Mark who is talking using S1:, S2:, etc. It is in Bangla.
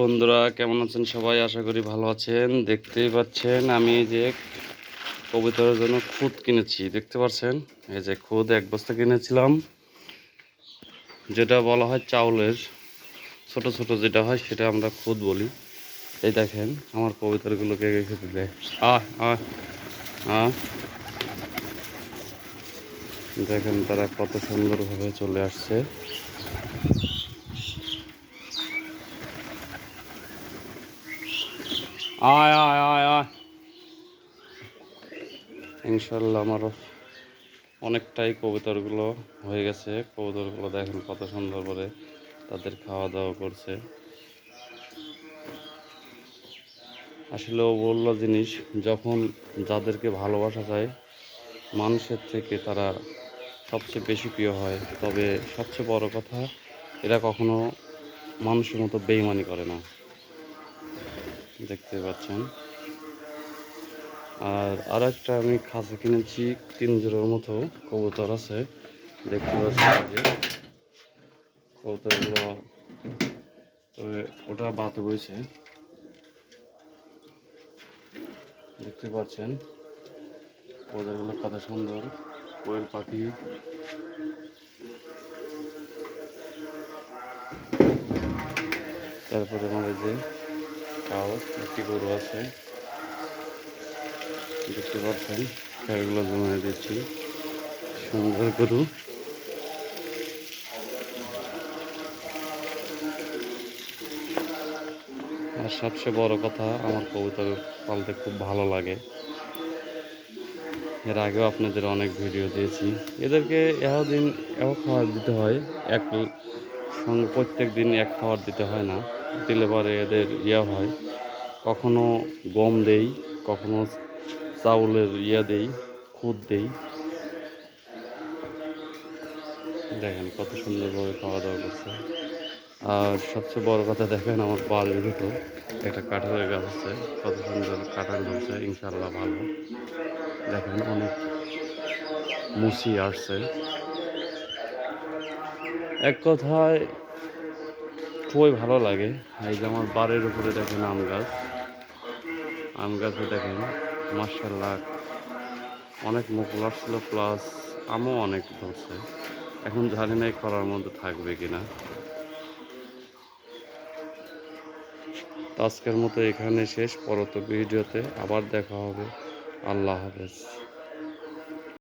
S1: বন্ধুরা, কেমন আছেন সবাই? আশা করি ভালো আছেন। দেখতেই পাচ্ছেন, আমি যে কবিতার জন্য খুদ কিনেছি, দেখতে পাচ্ছেন? এই যে খুদ, এক বস্তা কিনেছিলাম, যেটা বলা হয় চাউলের। ছোট ছোট যেটা হয়, সেটা আমরা খুদ বলি। এই দেখেন, আমার কবিতারগুলো কে কে খেতে দেয়? আহ আহ। দেখেন তারা কত সুন্দরভাবে চলে আসছে। আয় আয় আয় আয়। ইনশাল্লাহ আমার অনেকটাই কবুতরগুলো হয়ে গেছে। কবুতরগুলো দেখেন কত সুন্দর করে তাদের খাওয়া দাওয়া করছে। আসলে বলল জিনিস, যখন যাদেরকে ভালোবাসা যায়, মানুষের থেকে তারা সবচেয়ে বেশি প্রিয় হয়। তবে সবচেয়ে বড় কথা, এরা কখনো মানুষের মতো বেইমানি করে না। দেখতে পাচ্ছেন। আর আর একটা আমি খাঁচা কিনেছি তিন জোড়ার মতো কবুতর আছে। দেখতে পাচ্ছেন যে কবুতরগুলো, তবে ওটা বাত বইছে দেখতে পাচ্ছেন কবুতরগুলো কত সুন্দর, কোয়েল পাখি। তারপরে আমাদের যে কাউ একটি গরু আছে দেখতে পাচ্ছেন খেয়ারগুলো জমা দিচ্ছি। সুন্দর গরু আর সবচেয়ে বড় কথা, আমার কবুতর পালতে খুব ভালো লাগে। এর আগেও আপনাদের অনেক ভিডিও দিয়েছি। এদেরকে এহ দিন এহ দিতে হয়, এক সঙ্গে প্রত্যেক দিন এক খাবার দিতে হয় না। দিলে পরে এদের ইয়া হয়। কখনো গম দেই, কখনো চাউলের ইয়া দেই, খুদ দেই। দেখেন কত সুন্দরভাবে খাওয়া দাওয়া করছে। আর সবচেয়ে বড় কথা দেখেন আমার বাড়ির ভিতর একটা কাঁঠালের গাছ আছে। কত সুন্দর কাঁঠাল ধরছে ইনশাল্লাহ ভালো। দেখেন অনেক মুসি আসছে। এক কথায় খুবই ভালো লাগে। এই যে আমার বাড়ির উপরে দেখেন আম গাছ। আম গাছে দেখেন মার্শাল্লাহ অনেক মুকুল আসছিল, প্লাস আমও অনেক ধরছে। এখন জানি না করার মধ্যে থাকবে কিনা। আজকের মতো এখানে শেষ। পরবর্তী ভিডিওতে আবার দেখা হবে। আল্লাহ হাফেজ।